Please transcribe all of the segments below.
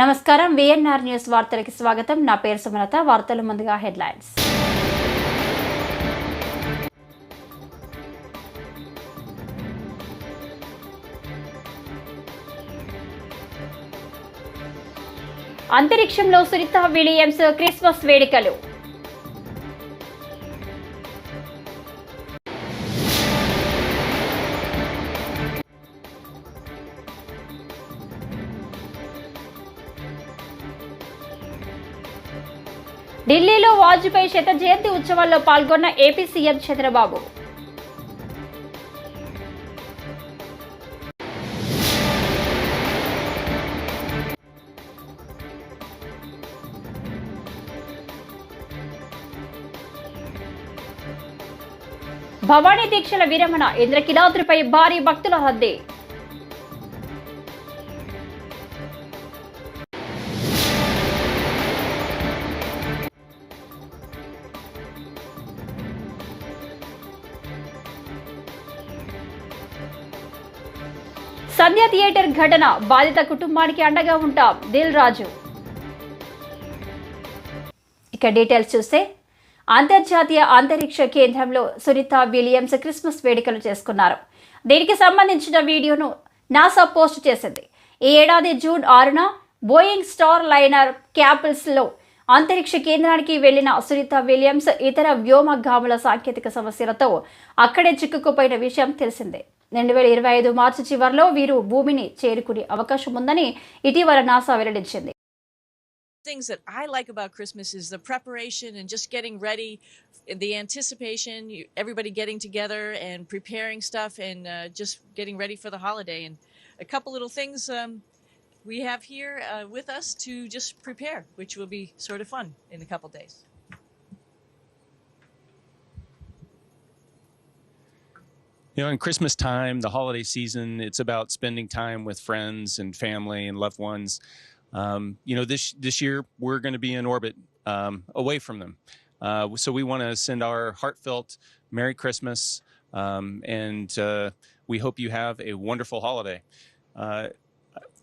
నమస్కారం VNR news వార్తలకి స్వాగతం. నా పేరు సుమలత. వార్తలు ముందుగా హెడ్లైన్స్. అంతరిక్షంలో సునీత విలియమ్స్ క్రిస్మస్ వేడుకలు. ఢిల్లీలో వాజ్పేయి శత జయంతి ఉత్సవాల్లో పాల్గొన్న ఏపీ సీఎం చంద్రబాబు. భవానీ దీక్షల విరమణ ఇంద్రకిలాద్రిపై భారీ భక్తుల హద్దే సంధ్య థియేటర్ ఘటన బాధిత కుటుంబానికి అండగా ఉంటాం దిల్ రాజు. ఇక డీటెయిల్స్ చూస్తే అంతర్జాతీయ అంతరిక్ష కేంద్రంలో సునీత విలియమ్స్ క్రిస్మస్ వేడుకలు చేసుకున్నారు. దీనికి సంబంధించిన వీడియోను నాసా పోస్ట్ చేసింది. ఈ ఏడాది జూన్ ఆరున బోయింగ్ స్టార్ లైనర్ క్యాపిల్స్లో అంతరిక్ష కేంద్రానికి వెళ్ళిన సునీత విలియమ్స్ ఇతర వ్యోమగాముల సాంకేతిక సమస్యలతో అక్కడే చిక్కుకుపోయిన విషయం తెలిసిందే. రెండు వేల ఇరవై ఐదు మార్చి చివరిలో వీరు భూమిని చేరుకునే అవకాశం ఉందని ఇటీవల నాసా వెల్లడించింది things that I like about Christmas is the preparation and just getting ready, the anticipation, you, everybody getting together and preparing stuff and uh, just getting ready for the holiday. And a couple little things um, we have here uh, with us to just prepare, which will be sort of fun in a couple days. You know, in Christmas time, the holiday season, it's about spending time with friends and family and loved ones. Um, you know, this this year we're going to be in orbit um, away from them, uh, so we want to send our heartfelt Merry Christmas, um, and uh, we hope you have a wonderful holiday. Uh,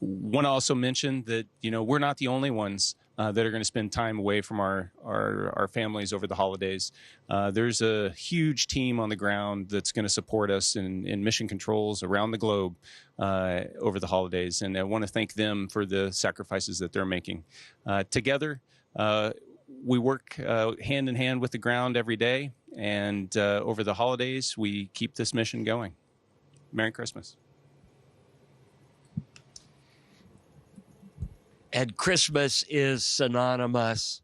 want to also mention that you know we're not the only ones uh, that are going to spend time away from our our, our families over the holidays. Uh, there's a huge team on the ground that's going to support us in, in mission controls around the globe uh, over the holidays, and I want to thank them for the sacrifices that they're making. Uh, together, uh, we work uh, hand in hand with the ground every day, and over the holidays, we keep this mission going. Merry Christmas. and Christmas is synonymous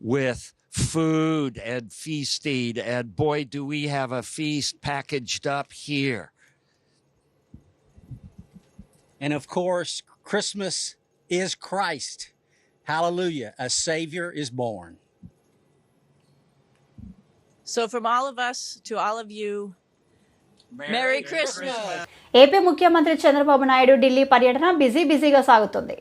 with food and feasting. And boy, do we have a feast packaged up here. And of course, Christmas is Christ. Hallelujah. A Savior is born. So, from all of us to all of you, Merry, Christmas. AP ముఖ్యమంత్రి చంద్రబాబు నాయుడు ఢిల్లీ పర్యటన busy బిజీగా సాగుతుంది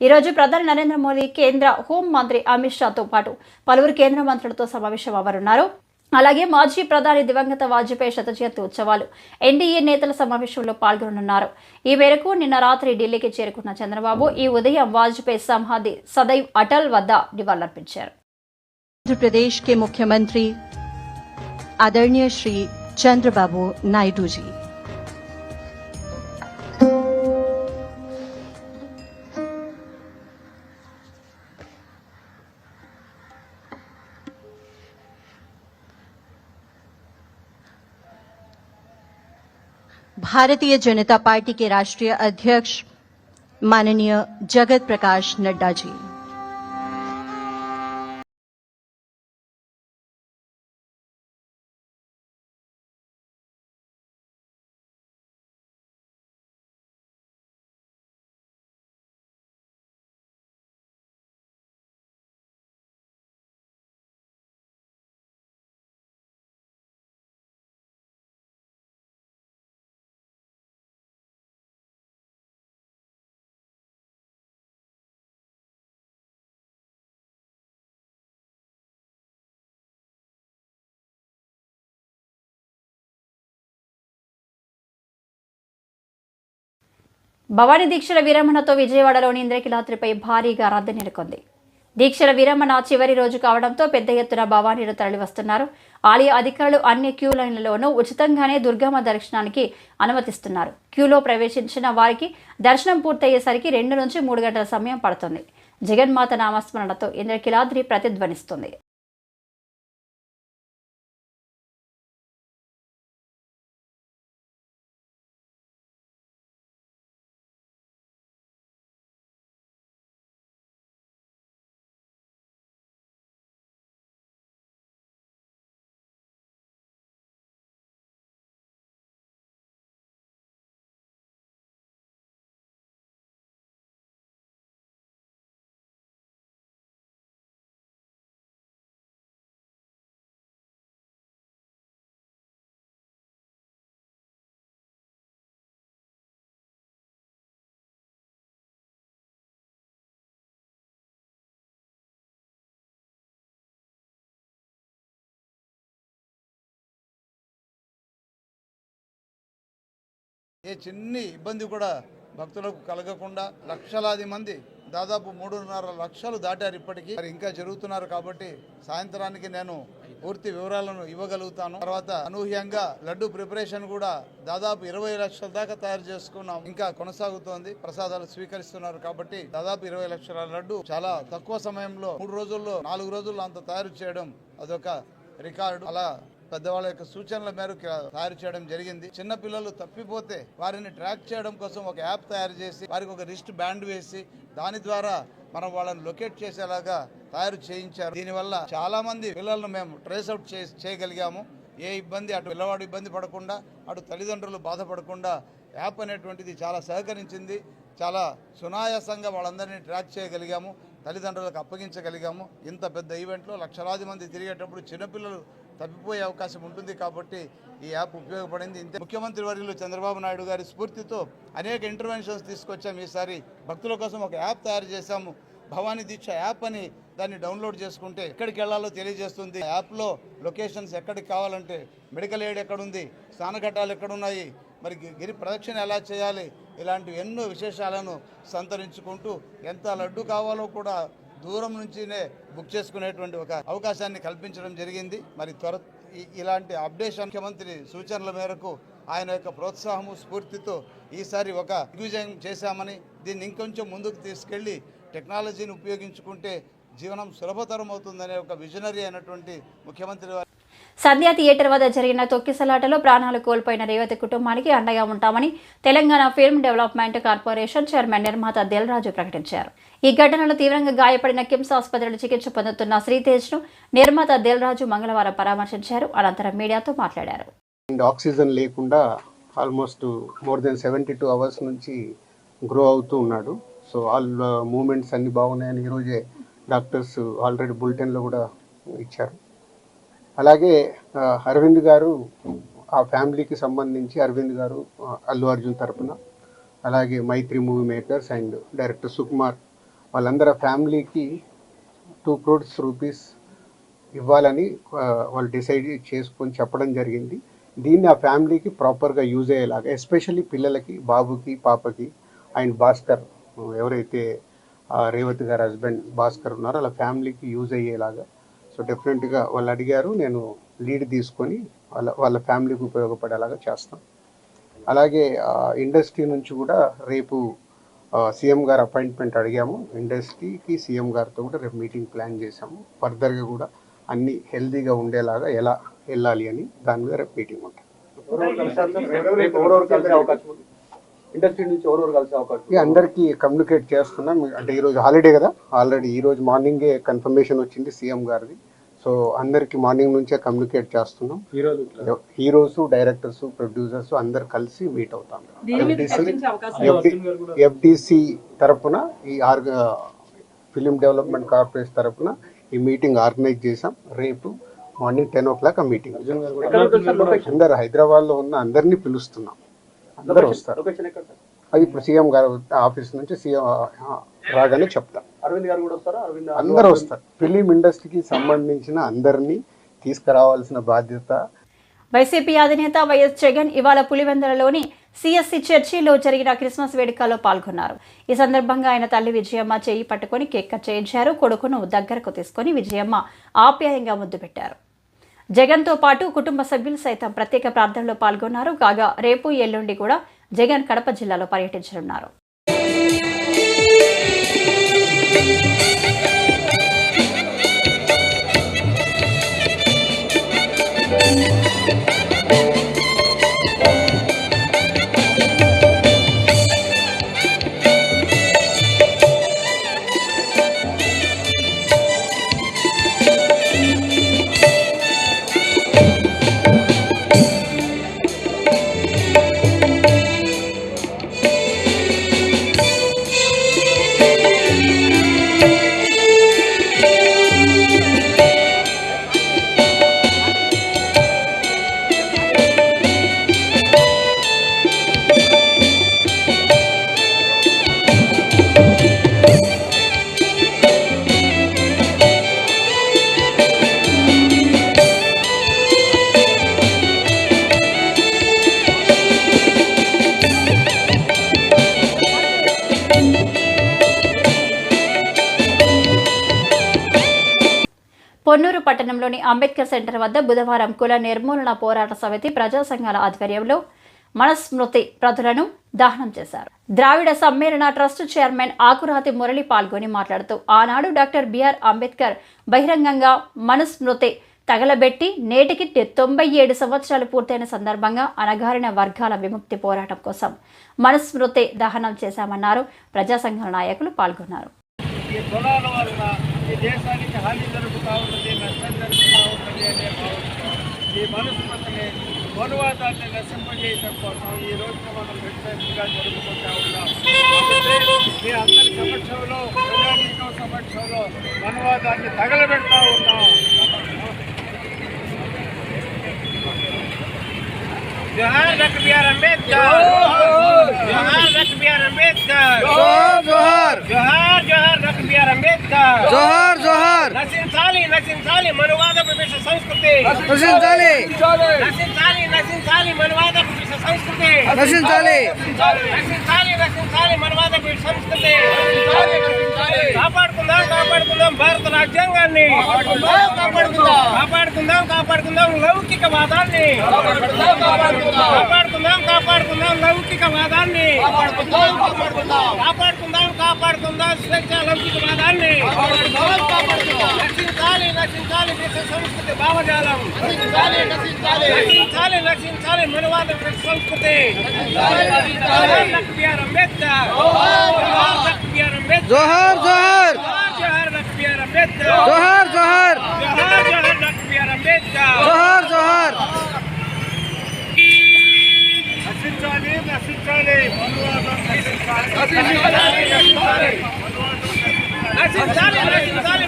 ఈరోజు ప్రధాని నరేంద్ర మోదీ కేంద్ర home మంత్రి అమిత్ షాతో పాటు పలువురు కేంద్ర మంత్రులతో సమావేశం అవ్వనున్నారు. అలాగే మాజీ ప్రధాని దివంగత వాజ్పేయి శత జయంతి ఉత్సవాలు ఎన్డీఏ నేతల సమావేశంలో పాల్గొననున్నారు. ఈ మేరకు నిన్న రాత్రి ఢిల్లీకి చేరుకున్న చంద్రబాబు ఈ ఉదయం వాజ్పేయి సమాధి సదైవ్ అటల్ వద్ద నివాళులర్పించారు. ఆంధ్రప్రదేశ్ ముఖ్యమంత్రి ఆదరణీయ శ్రీ చంద్రబాబు నాయుడుజీ भारतीय जनता पार्टी के राष्ट्रीय अध्यक्ष माननीय जगत प्रकाश नड्डा जी। భవానీ దీక్షల విరమణతో విజయవాడలోని ఇంద్రకిలాద్రిపై భారీగా రద్దు నెలకొంది. దీక్షల విరమణ చివరి రోజు కావడంతో పెద్ద ఎత్తున భవానీలు తరలివస్తున్నారు. ఆలయ అధికారులు అన్ని క్యూ లైన్లలోనూ ఉచితంగానే దుర్గమ్మ దర్శనానికి అనుమతిస్తున్నారు. క్యూలో ప్రవేశించిన వారికి దర్శనం పూర్తయ్యేసరికి రెండు నుంచి మూడు గంటల సమయం పడుతుంది. జగన్మాత నామస్మరణతో ఇంద్రకిలాద్రి ప్రతిధ్వనిస్తుంది. ఏ చిన్ని ఇబ్బంది కూడా భక్తులకు కలగకుండా లక్షలాది మంది దాదాపు మూడున్నర లక్షలు దాటారు ఇప్పటికీ. మరి ఇంకా జరుగుతున్నారు కాబట్టి సాయంత్రానికి నేను పూర్తి వివరాలను ఇవ్వగలుగుతాను. తర్వాత అనూహ్యంగా లడ్డు ప్రిపరేషన్ కూడా దాదాపు ఇరవై లక్షల దాకా తయారు చేసుకున్నాం. ఇంకా కొనసాగుతోంది. ప్రసాదాలు స్వీకరిస్తున్నారు కాబట్టి దాదాపు ఇరవై లక్షల లడ్డు చాలా తక్కువ సమయంలో మూడు రోజుల్లో నాలుగు రోజుల్లో అంత తయారు చేయడం అదొక రికార్డు. అలా పెద్దవాళ్ళ యొక్క సూచనల మేరకు తయారు చేయడం జరిగింది. చిన్న పిల్లలు తప్పిపోతే వారిని ట్రాక్ చేయడం కోసం ఒక యాప్ తయారు చేసి వారికి ఒక రిస్ట్ బ్యాండ్ వేసి దాని ద్వారా మనం వాళ్ళని లొకేట్ చేసేలాగా తయారు చేయించారు. దీనివల్ల చాలా మంది పిల్లలను మేము ట్రేస్ అవుట్ చేయగలిగాము. ఏ ఇబ్బంది అటు పిల్లవాడు ఇబ్బంది పడకుండా అటు తల్లిదండ్రులు బాధపడకుండా యాప్ అనేటువంటిది చాలా సహకరించింది. చాలా సునాయాసంగా వాళ్ళందరినీ ట్రాక్ చేయగలిగాము. తల్లిదండ్రులకు అప్పగించగలిగాము. ఇంత పెద్ద ఈవెంట్లో లక్షలాది మంది తిరిగేటప్పుడు చిన్నపిల్లలు తప్పిపోయే అవకాశం ఉంటుంది కాబట్టి ఈ యాప్ ఉపయోగపడింది. ఇంతే ముఖ్యమంత్రి వర్యులు చంద్రబాబు నాయుడు గారి స్ఫూర్తితో అనేక ఇంటర్వెన్షన్స్ తీసుకొచ్చాము. ఈసారి భక్తుల కోసం ఒక యాప్ తయారు చేశాము. భవానీ దీక్ష యాప్ అని దాన్ని డౌన్లోడ్ చేసుకుంటే ఎక్కడికి వెళ్ళాలో తెలియజేస్తుంది. యాప్లో లొకేషన్స్ ఎక్కడికి కావాలంటే మెడికల్ ఎయిడ్ ఎక్కడుంది స్నానఘట్టాలు ఎక్కడున్నాయి మరి గిరి ప్రదక్షిణ ఎలా చేయాలి? ఇలాంటి ఎన్నో విశేషాలను సంతరించుకుంటూ ఎంత లడ్డు కావాలో కూడా దూరం నుంచినే బుక్ చేసుకునేటువంటి ఒక అవకాశాన్ని కల్పించడం జరిగింది. మరి త్వర ఇలాంటి అప్డేషన్ ముఖ్యమంత్రి సూచనల మేరకు ఆయన యొక్క ప్రోత్సాహము స్ఫూర్తితో ఈసారి ఒక దిగ్విజయం చేశామని దీన్ని ఇంకొంచెం ముందుకు తీసుకెళ్ళి టెక్నాలజీని ఉపయోగించుకుంటే జీవనం సులభతరం అవుతుందనే ఒక విజనరీ అయినటువంటి ముఖ్యమంత్రి వారి సంధ్యా థియేటర్ వద్ద జరిగిన తొక్కిసలాటలో ప్రాణాలు కోల్పోయిన రేవతి కుటుంబానికి అండగా ఉంటామని Telangana film development corporation chairman నిర్మాత దిల్రాజు ప్రకటించారు. ఈ ఘటనలో తీవ్రంగా గాయపడిన కిమ్స్ ఆసుపత్రిలో చికిత్స పొందుతున్న శ్రీతేజ్ను నిర్మాత దిల్రాజు మంగళవారం పరామర్శించారు. అనంతరం మీడియాతో మాట్లాడారు. ఆక్సిజన్ లేకుండా almost more than seventy two hours నుంచి గ్రో అవుతూ ఉన్నాడు. సో ఆల్ మూమెంట్స్ అన్ని బాగున్నాయని ఈరోజే డాక్టర్స్ ఆల్రెడీ బులెటిన్లో కూడా ఇచ్చారు. అలాగే అరవింద్ గారు ఆ ఫ్యామిలీకి సంబంధించి అరవింద్ గారు అల్లు అర్జున్ తరపున అలాగే Mythri movie makers and director Sukumar వాళ్ళందరూ ఫ్యామిలీకి టూ క్రోడ్స్ రూపీస్ ఇవ్వాలని వాళ్ళు డిసైడ్ చేసుకొని చెప్పడం జరిగింది. దీన్ని ఆ ఫ్యామిలీకి ప్రాపర్గా యూజ్ అయ్యేలాగా ఎస్పెషల్లీ పిల్లలకి బాబుకి పాపకి అండ్ భాస్కర్ ఎవరైతే రేవతి గారి హస్బెండ్ భాస్కర్ ఉన్నారో అలా ఫ్యామిలీకి యూజ్ అయ్యేలాగా సో డెఫినెట్గా వాళ్ళు అడిగారు నేను లీడ్ తీసుకొని వాళ్ళ వాళ్ళ ఫ్యామిలీకి ఉపయోగపడేలాగా చేస్తాం. అలాగే ఇండస్ట్రీ నుంచి కూడా రేపు సీఎం గారు అపాయింట్మెంట్ అడిగాము. ఇండస్ట్రీకి సీఎం గారితో కూడా రేపు మీటింగ్ ప్లాన్ చేసాము ఫర్దర్గా కూడా అన్ని హెల్దీగా ఉండేలాగా ఎలా వెళ్ళాలి అని దాని మీద రేపు మీటింగ్ ఉంటుంది ఇండస్ట్రీ నుంచి ఎవరెవరు కలిసే అవకాశం అందరికీ కమ్యూనికేట్ చేస్తున్నాం అంటే ఈరోజు హాలిడే కదా. ఆల్రెడీ ఈరోజు మార్నింగే కన్ఫర్మేషన్ వచ్చింది సీఎం గారిది. సో అందరికీ మార్నింగ్ నుంచే కమ్యూనికేట్ చేస్తున్నాం. హీరోస్ డైరెక్టర్స్ ప్రొడ్యూసర్స్ అందరు కలిసి మీట్ అవుతాం. ఎఫ్డిసి తరపున ఈ ఆర్గ ఫిలిం డెవలప్మెంట్ కార్పొరేషన్ తరపున ఈ మీటింగ్ ఆర్గనైజ్ చేసాం రేపు మార్నింగ్ టెన్ ఓ క్లాక్ ఆ మీటింగ్ అందరు హైదరాబాద్లో ఉన్న అందరినీ పిలుస్తున్నాం. అందరు వస్తారు. అది ఇప్పుడు సీఎం గారు ఆఫీస్ నుంచి సీఎం రాగానే చెప్తాం. అరవింద్ గారు కూడా వస్తారా? అరవింద్ అందరూ వస్తారు. ఫిలిం ఇండస్ట్రీకి సంబంధించిన అందరినీ తీసుకురావాల్సిన బాధ్యత. వైసీపీ అధినేత వైఎస్ జగన్ ఇవాళ పులివెందులలోని సిఎస్సి చర్చిలో జరిగిన క్రిస్మస్ వేడుకల్లో పాల్గొన్నారు. ఈ సందర్భంగా ఆయన తల్లి విజయమ్మ చేయి పట్టుకొని కేక్ కట్ చేయించారు. కొడుకును దగ్గరకు తీసుకొని విజయమ్మ ఆప్యాయంగా ముద్దు పెట్టారు. జగన్తో పాటు కుటుంబ సభ్యులు సైతం ప్రత్యేక ప్రార్థనలో పాల్గొన్నారు. కాగా రేపు ఎల్లుండి కూడా జగన్ కడప జిల్లాలో పర్యటించనున్నారు. పొన్నూరు పట్టణంలోని అంబేద్కర్ సెంటర్ వద్ద బుధవారం కుల నిర్మూలన పోరాట సమితి ప్రజా సంఘాల ఆధ్వర్యంలో మనస్మృతి ప్రతులను దహనం చేశారు. ద్రావిడ సమ్మేళన ట్రస్ట్ చైర్మన్ ఆకురాతి మురళి పాల్గొని మాట్లాడుతూ ఆనాడు డాక్టర్ బిఆర్ అంబేద్కర్ బహిరంగంగా మనుస్మృతి తగలబెట్టి నేటికి తొంభై ఏడు సంవత్సరాలు పూర్తయిన సందర్భంగా అణగారిన వర్గాల విముక్తి పోరాటం కోసం మనుస్మృతి దహనం చేశామన్నారు ప్రజా సంఘాల నాయకులు పాల్గొన్నారు. ఈ కులాల వలన ఈ దేశానికి హాని జరుగుతూ ఉన్నది నష్టం జరుగుతూ ఉన్నది అనే భావంతో ఈ మనస్మృతిని మనువాదాన్ని నశింపజేయడం కోసం ఈ రోజున మనం ప్రత్యేకంగా జరుపుకుంటా ఉన్నాం. అందుకే మీ అందరి సమక్షంలో ప్రజానీకం సమక్షంలో మనువాదాన్ని తగలబెడతా ఉన్నాం. జోహార్ డాక్టర్ బిఆర్ అంబేద్కర్! జోహార్ డాక్టర్ బిఆర్ అంబేద్కర్! జోహార్ జోహార్ జోహార్ డాక్టర్ బిఆర్ అంబేద్కర్! జోహార్ జోహార్ నశించాలి నశించాలి మనువాద విభజ సంస్కృతి నశించాలి నశించాలి నశించాలి మనువాద విభజ సంస్కృతి నశించాలి నశించాలి నశించాలి మనువాద విభజ సంస్కృతి కాపాడుకుందాం కాపాడుకుందాం భారత రాజ్యాంగాన్ని కాపాడుకుందాం కాపాడుకుందాం లౌకికవాదాన్ని కాపాడుకుందాం కాపాడుకుందాం లౌకికవాదాన్ని కాపాడుకుందాం కాపాడుకుందాం స్వేచ్ఛ లౌకికవాదాన్ని నశించాలి నశించాలి దేశ సంస్కృతి భావజాలం. నశించాలి నశించాలి. మనువాద సంస్కృతి. B R Ambedkar. B R Ambedkar. జోహార్ జోహార్ జోహార్ బిఆర్ అంబేద్కర్. జోహార్ జోహార్ జోహార్ జోహార్ బిఆర్ అంబేద్కర్. జోహార్ జోహార్ నశించాలి నశించాలి. మనువాదం నశించాలి నశించాలి నశించాలి. నశించాలి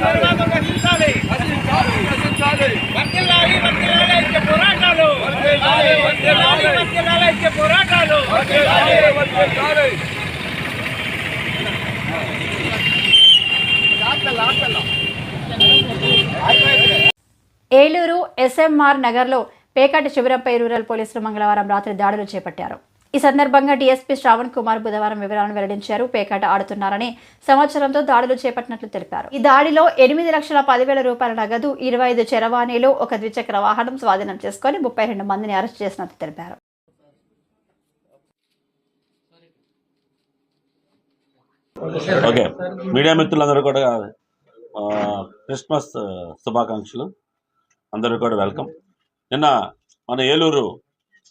మనువాదం నశించాలి నశించాలి వర్తిల్లాలి వర్తిల్లాలి ఐక్య పోరాటాలు వర్తిల్లాలి వర్తిల్లాలి వర్తిల్లాలి ఐక్య పోరాటాలు. వర్తిల్లాలి వర్తిల్లాలి ఏలూరు ఎస్ఎంఆర్ నగర్లో పేకాటి శిబిరంపై రూరల్ పోలీసులు మంగళవారం రాత్రి దాడులు చేపట్టారు. ఈ సందర్భంగా డీఎస్పీ శ్రావణ్ కుమార్ బుధవారం వివరాలను వెల్లడించారు. పేకాట ఆడుతున్నారని సమాచారంతో దాడులు చేపట్టినట్లు తెలిపారు. ఈ దాడిలో ఎనిమిది లక్షల పదివేల రూపాయల నగదు ఇరవై ఐదు చరవాణిలో ఒక ద్విచక్ర వాహనం స్వాధీనం చేసుకుని ముప్పై రెండు మందిని అరెస్ట్ చేసినట్లు తెలిపారు. ఓకే. మీడియా మిత్రులందరూ కూడా క్రిస్మస్ శుభాకాంక్షలు. అందరూ కూడా వెల్కమ్. నిన్న మన ఏలూరు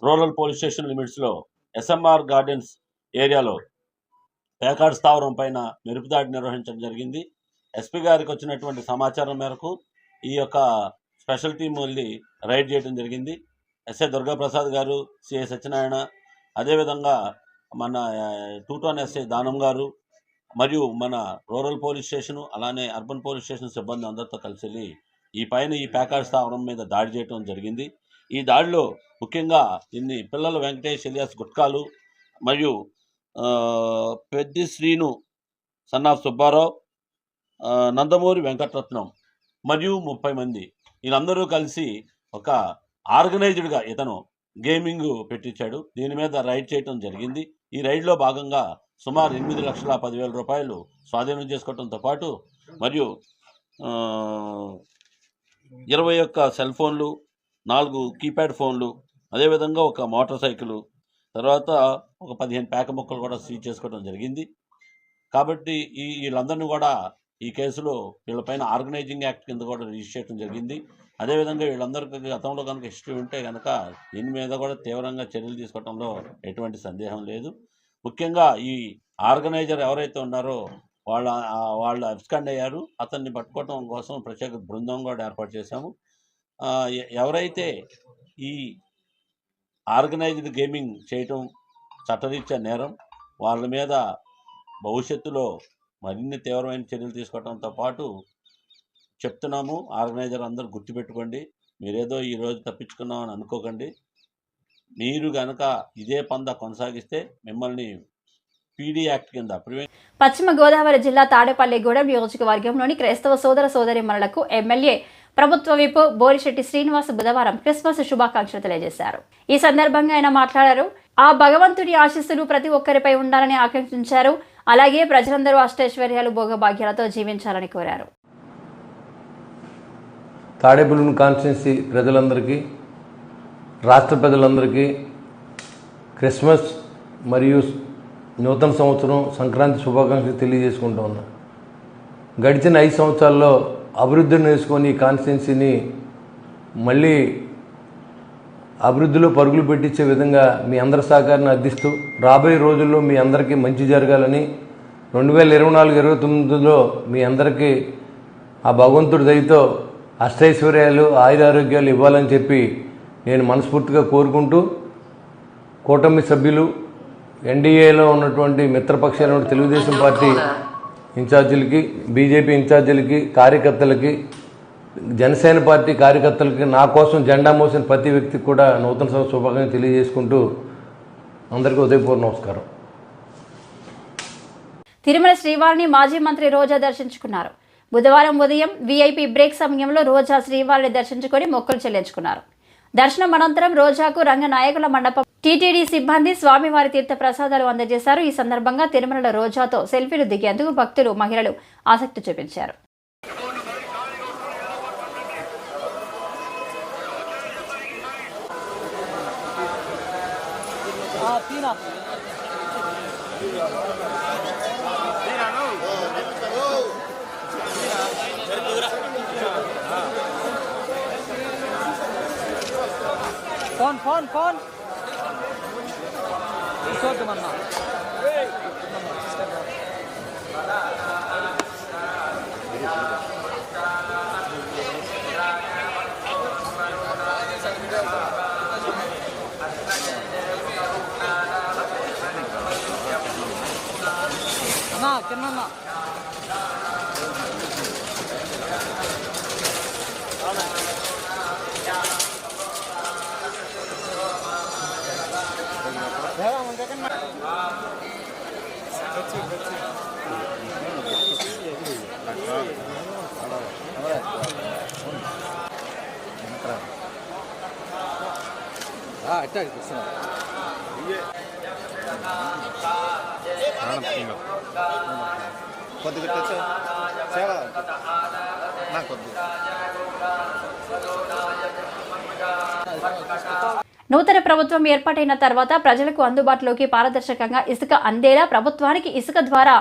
రూరల్ పోలీస్ స్టేషన్ లిమిట్స్లో ఎస్ఎంఆర్ గార్డెన్స్ ఏరియాలో పేకాడ్ స్థావరం పైన మెరుపుదాడి నిర్వహించడం జరిగింది. ఎస్పీ గారికి వచ్చినటువంటి సమాచారం మేరకు ఈ యొక్క స్పెషల్ టీం వెళ్ళి రైడ్ చేయడం జరిగింది. ఎస్ఐ దుర్గాప్రసాద్ గారు సిఐ సత్యనారాయణ అదేవిధంగా మన టూ టౌన్ ఎస్ఐ దానం గారు మరియు మన రూరల్ పోలీస్ స్టేషన్ అలానే అర్బన్ పోలీస్ స్టేషన్ సిబ్బంది అందరితో కలిసి వెళ్ళి ఈ పైన ఈ ప్యాకాడ్ స్థావరం మీద దాడి చేయడం జరిగింది. ఈ దాడిలో ముఖ్యంగా ఇన్ని పిల్లల వెంకటేష్ ఎలియాస్ గుట్కాలు మరియు పెద్ది శ్రీను సన్నా సుబ్బారావు నందమూరి వెంకటరత్నం మరియు ముప్పై మంది. వీళ్ళందరూ కలిసి ఒక ఆర్గనైజ్డ్గా ఇతను గేమింగ్ పెట్టించాడు. దీని మీద రైడ్ చేయటం జరిగింది. ఈ రైడ్లో భాగంగా సుమారు ఎనిమిది లక్షల పదివేల రూపాయలు స్వాధీనం చేసుకోవడంతో పాటు మరియు ఇరవై ఒక్క సెల్ ఫోన్లు నాలుగు కీప్యాడ్ ఫోన్లు అదేవిధంగా ఒక మోటార్ సైకిల్ తర్వాత ఒక పదిహేను పేక ముక్కలు కూడా సీజ్ చేసుకోవడం జరిగింది. కాబట్టి ఈ వీళ్ళందరినీ కూడా ఈ కేసులో వీళ్ళపైన ఆర్గనైజింగ్ యాక్ట్ కింద కూడా రిజిస్టర్ చేయడం జరిగింది. అదేవిధంగా వీళ్ళందరికీ గతంలో కనుక హిస్టరీ ఉంటే కనుక దీని మీద కూడా తీవ్రంగా చర్యలు తీసుకోవడంలో ఎటువంటి సందేహం లేదు. ముఖ్యంగా ఈ ఆర్గనైజర్ ఎవరైతే ఉన్నారో వాళ్ళ వాళ్ళు అబ్స్కాండ్ అయ్యారు. అతన్ని పట్టుకోవడం కోసం ప్రత్యేక బృందం కూడా ఏర్పాటు చేశాము. ఎవరైతే ఈ ఆర్గనైజ్డ్ గేమింగ్ చేయటం చట్టరీత్యా నేరం వాళ్ళ మీద భవిష్యత్తులో మరిన్ని తీవ్రమైన చర్యలు తీసుకోవడంతో పాటు చెప్తున్నాము. ఆర్గనైజర్ అందరూ గుర్తుపెట్టుకోండి. మీరేదో ఈరోజు తప్పించుకున్నామని అనుకోకండి. మీరు కనుక ఇదే పంద కొనసాగిస్తే మిమ్మల్ని పీడీ యాక్ట్ కింద పశ్చిమ గోదావరి జిల్లా తాడేపల్లిగూడెం నియోజకవర్గంలోని క్రైస్తవ సోదర సోదరిమణులకు ఎమ్మెల్యే ప్రభుత్వ విప్ బోరిశెట్టి శ్రీనివాస్ బుధవారం క్రిస్మస్ శుభాకాంక్షలు తెలియజేశారు. ఈ సందర్భంగా ఆయన మాట్లాడారు. ఆ భగవంతుడి ఆశీస్సులు ప్రతి ఒక్కరిపై ఉండాలని ఆకాంక్షించారు. అలాగే ప్రజలందరూ అష్టైశ్వర్యాలు భోగభాగ్యాలతో జీవించాలని కోరారు. తాడేపల్లి కాన్స్టిట్యున్సీ ప్రజలందరికీ రాష్ట్ర ప్రజలందరికీ క్రిస్మస్ మరియు నూతన సంవత్సరం సంక్రాంతి శుభాకాంక్షలు తెలియజేసుకుంటూ ఉన్నా. గడిచిన ఐదు సంవత్సరాల్లో అభివృద్ధిని వేసుకొని కాన్స్టిట్యున్సీని మళ్ళీ అభివృద్ధిలో పరుగులు పెట్టించే విధంగా మీ అందరి సహకారాన్ని అందిస్తూ రాబోయే రోజుల్లో మీ అందరికీ మంచి జరగాలని రెండు వేల ఇరవై నాలుగు ఇరవై తొమ్మిదిలో మీ అందరికీ ఆ భగవంతుడి దయతో అష్టైశ్వర్యాలు ఆయురారోగ్యాలు ఇవ్వాలని చెప్పి నేను మనస్ఫూర్తిగా కోరుకుంటూ కూటమి సభ్యులు ఎన్డీఏలో ఉన్నటువంటి మిత్రపక్షాల తెలుగుదేశం పార్టీ ఇన్ఛార్జీలకి బీజేపీ ఇన్ఛార్జీలకి కార్యకర్తలకి జనసేన పార్టీ కార్యకర్తలకి నా కోసం జెండా మోసిన ప్రతి వ్యక్తికి కూడా నూతన సంవత్సర శుభాకాంక్షలు తెలియజేసుకుంటూ అందరికీ ఉదయపూర్వ నమస్కారం. తిరుమల శ్రీవారిని మాజీ మంత్రి రోజా దర్శించుకున్నారు. బుధవారం ఉదయం వీఐపీ బ్రేక్ సమయంలో రోజా శ్రీవారిని దర్శించుకొని మొక్కులు చెల్లించుకున్నారు. దర్శనం అనంతరం రోజాకు రంగనాయకుల మండపం టీటీడీ సిబ్బంది స్వామివారి తీర్థ ప్రసాదాలు అందజేశారు. ఈ సందర్భంగా తిరుమల రోజాతో సెల్ఫీలు దిగేందుకు భక్తులు మహిళలు ఆసక్తి చూపించారు. Phone phone phone. చూద్దామన్నా అన్నా సేవ నా నూతన ప్రభుత్వం ఏర్పాటైన తర్వాత ప్రజలకు అందుబాటులోకి పారదర్శకంగా ఇసుక అందేలా ప్రభుత్వానికి ఇసుక ద్వారా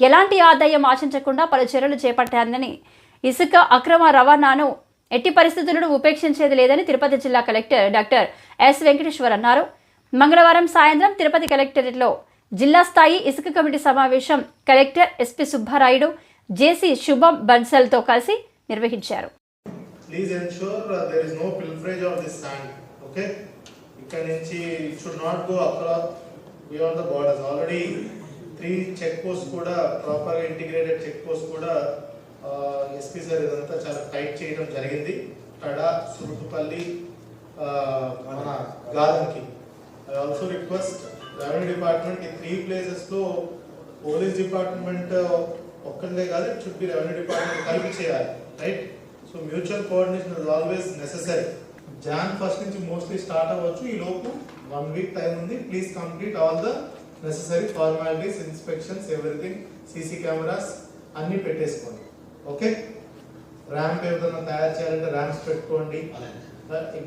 ఎలాంటి ఆదాయం ఆశించకుండా పలు చర్యలు చేపట్టారని ఇసుక అక్రమ రవాణాను ఎట్టి పరిస్థితులను ఉపేక్షించేది లేదని తిరుపతి జిల్లా కలెక్టర్ డాక్టర్ ఎస్ వెంకటేశ్వర్ అన్నారు. మంగళవారం సాయంత్రం తిరుపతి కలెక్టరేట్లో జిల్లా స్థాయి ఇసుక కమిటీ సమావేశం కలెక్టర్ ఎస్పి సుబ్బారాయుడు జేసీ శుభం బన్సల్తో కలిసి నిర్వహించారు. Please ensure there is no pilferage of this sand, okay? ఇక్కడ నుంచి it should not go across beyond the borders already three check post కూడా ప్రాపర్గా ఇంటిగ్రేటెడ్ చెక్ పోస్ట్ కూడా ఎస్పీ సార్ ఇదంతా చాలా టైట్ చేయడం జరిగింది. టడా సురుకుపల్లి మన గార్డెన్కి I also request revenue department ఈ త్రీ ప్లేసెస్లో పోలీస్ డిపార్ట్మెంట్ ఒక్కటే కాదు it should be revenue department కలిపి చేయాలి right so mutual coordination is always necessary June first నుంచి మోస్ట్లీ స్టార్ట్ అవ్వచ్చు. ఈ లోపు వన్ వీక్ టైం ఉంది. Please complete all the necessary formalities inspections everything CC cameras అన్నీ పెట్టేసుకోండి. ఓకే? ర్యాంప్ ఏదైనా తయారు చేయాలంటే ర్యాంప్స్ పెట్టుకోండి.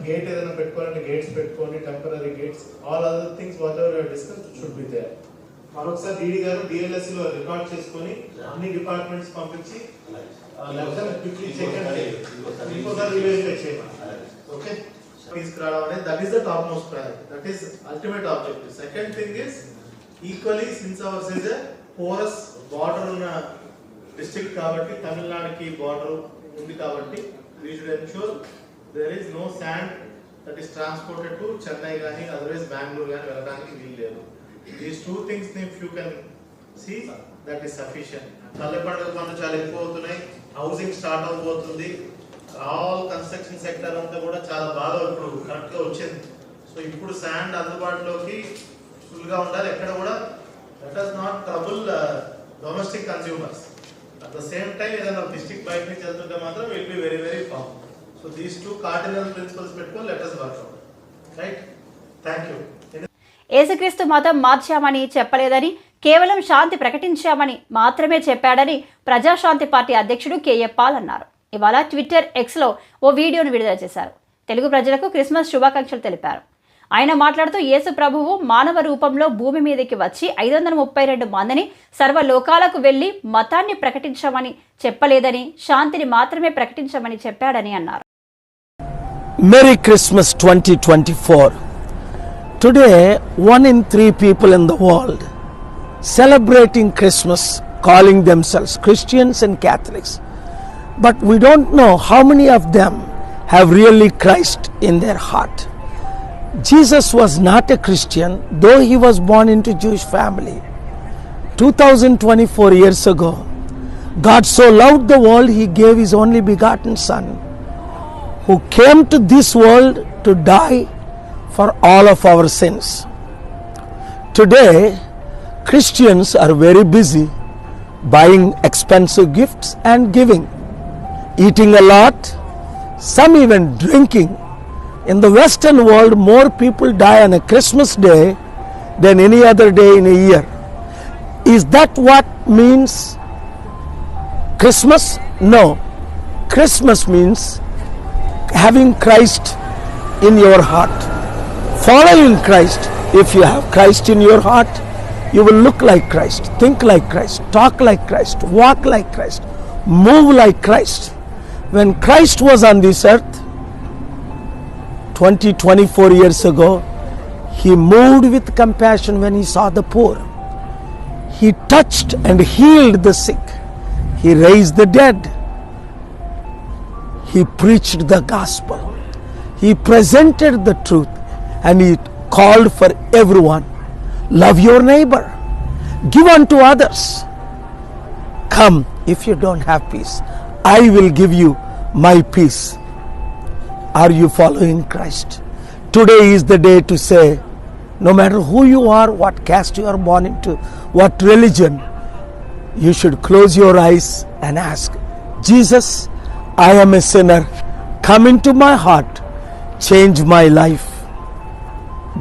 గేట్ ఏదైనా పెట్టుకోవాలంటే గేట్స్ పెట్టుకోండి temporary gates all other things whatever your discuss should be there మరొకసారి డీడీ గారు డిఎల్ఎస్లో రికార్డ్ చేసుకొని అన్ని డిపార్ట్మెంట్స్ పంపించి ఇంకోసారి రివైజ్ ఓకే తీసుకురావడం అనేది that is the top most priority that is ultimate objective second thing is equally since ours is porous border ఉన్న డిస్ట్రిక్ట్ కాబట్టి తమిళనాడుకి బార్డర్ ఉంది కాబట్టి we should ensure there is no sand that is transported to Chennai కానీ otherwise Bengaluru కానీ వెళ్ళడానికి వీలు లేదు. These two things you can see that is sufficient పల్లె పండుగ పనులు చాలా ఎక్కువ అవుతున్నాయి హౌసింగ్ స్టార్ట్ అవబోతుంది. ఆల్ కన్స్ట్రక్షన్ సెక్టర్ అంతా కూడా చాలా బాగా ఇప్పుడు కరెక్ట్గా వచ్చింది. సో ఇప్పుడు శాండ్ అందుబాటులోకి ఫుల్గా ఉండాలి. ఎక్కడ కూడా that does not trouble domestic consumers at the same time ఏదైనా డిస్ట్రిక్ట్ బయట నుంచి వెళ్తుంటే మాత్రం will be very very firm so these two cardinal principles పెట్టుకొని letters work out right thank you ఏసుక్రీస్తు మతం మార్చామని చెప్పలేదని కేవలం శాంతి ప్రకటించామని మాత్రమే చెప్పాడని ప్రజాశాంతి పార్టీ అధ్యక్షుడు కేఏ పాల్ అన్నారు. ఇవాళ ట్విట్టర్ ఎక్స్లో ఓ వీడియోను విడుదల చేశారు. తెలుగు ప్రజలకు క్రిస్మస్ శుభాకాంక్షలు తెలిపారు. ఆయన మాట్లాడుతూ యేసు ప్రభువు మానవ రూపంలో భూమి మీదకి వచ్చి ఐదు వందల ముప్పై రెండు మందిని సర్వలోకాలకు వెళ్ళి మతాన్ని ప్రకటించమని చెప్పలేదని శాంతిని మాత్రమే ప్రకటించమని చెప్పాడని అన్నారు merry Christmas twenty twenty four today one in three people in the world celebrating Christmas calling themselves Christians and Catholics but we don't know how many of them have really Christ in their heart Jesus was not a Christian, though he was born into Jewish family. 2024 years ago, God so loved the world, he gave his only begotten Son who came to this world to die for all of our sins. Today, Christians are very busy buying expensive gifts and giving, eating a lot, some even drinking. In the Western world, more people die on a Christmas day than any other day in a year. Is that what means Christmas? No. Christmas means having Christ in your heart. Following Christ. If you have Christ in your heart, you will look like Christ, think like Christ, talk like Christ, walk like Christ, move like Christ. When Christ was on this earth 20 24 years ago, he moved with compassion when he saw the poor. He touched and healed the sick. He raised the dead. He preached the gospel. He presented the truth and he called for everyone. Love your neighbor. Give unto others. Come if you don't have peace. I will give you my peace. Are you following Christ? Today is the day to say, no matter who you are, what caste you are born into, what religion, you should close your eyes and ask, Jesus, I am a sinner. Come into my heart, change my life,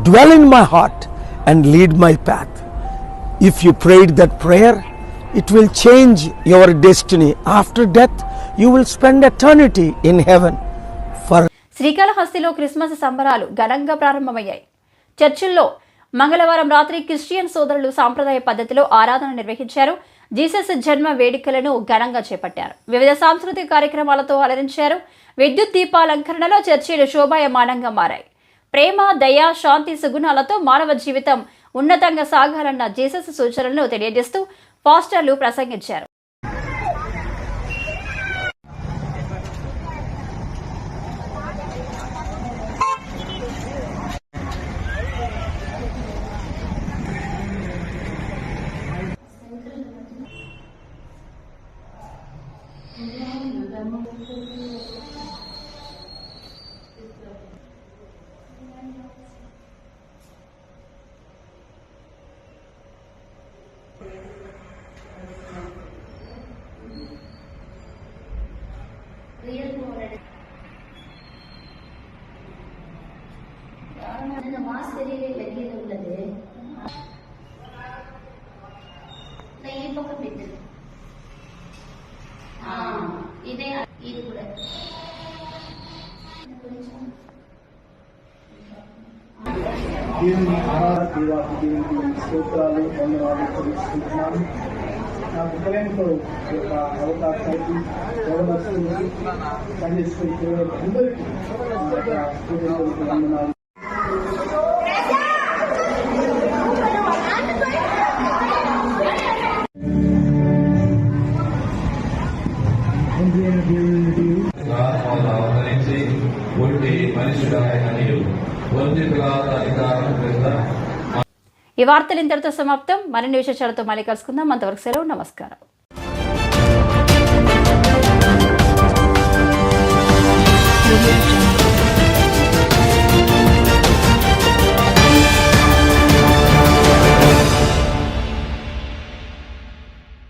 dwell in my heart, and lead my path. If you prayed that prayer, it will change your destiny. After death, you will spend eternity in heaven. శ్రీకాళహస్తిలో Christmas సంబరాలు ఘనంగా ప్రారంభమయ్యాయి. చర్చిల్లో మంగళవారం రాత్రి Christian సోదరులు సాంప్రదాయ పద్ధతిలో ఆరాధన నిర్వహించారు. జీసస్ జన్మ వేడుకలను ఘనంగా చేపట్టారు. వివిధ సాంస్కృతిక కార్యక్రమాలతో అలరించారు విద్యుత్ దీపాలంకరణలో చర్చీలు శోభాయమానంగా మారాయి. ప్రేమ దయ శాంతి సుగుణాలతో మానవ జీవితం ఉన్నతంగా సాగాలన్న జీసస్ సూచనలను తెలియజేస్తూ పాస్టర్లు ప్రసంగించారు. దేవాకు స్తోత్రాలు వందనాలు తెలుసుకుంటున్నాను. నాకు ప్రేమతో యొక్క అవకాశానికి సండే స్కూల్ అందరికీ వందనాలు. ఈ వార్తలు ఇంతటితో సమాప్తం. మరిన్ని విశేషాలతో మళ్ళీ కలుసుకుందాం. అంతవరకు సెలవు. నమస్కారం.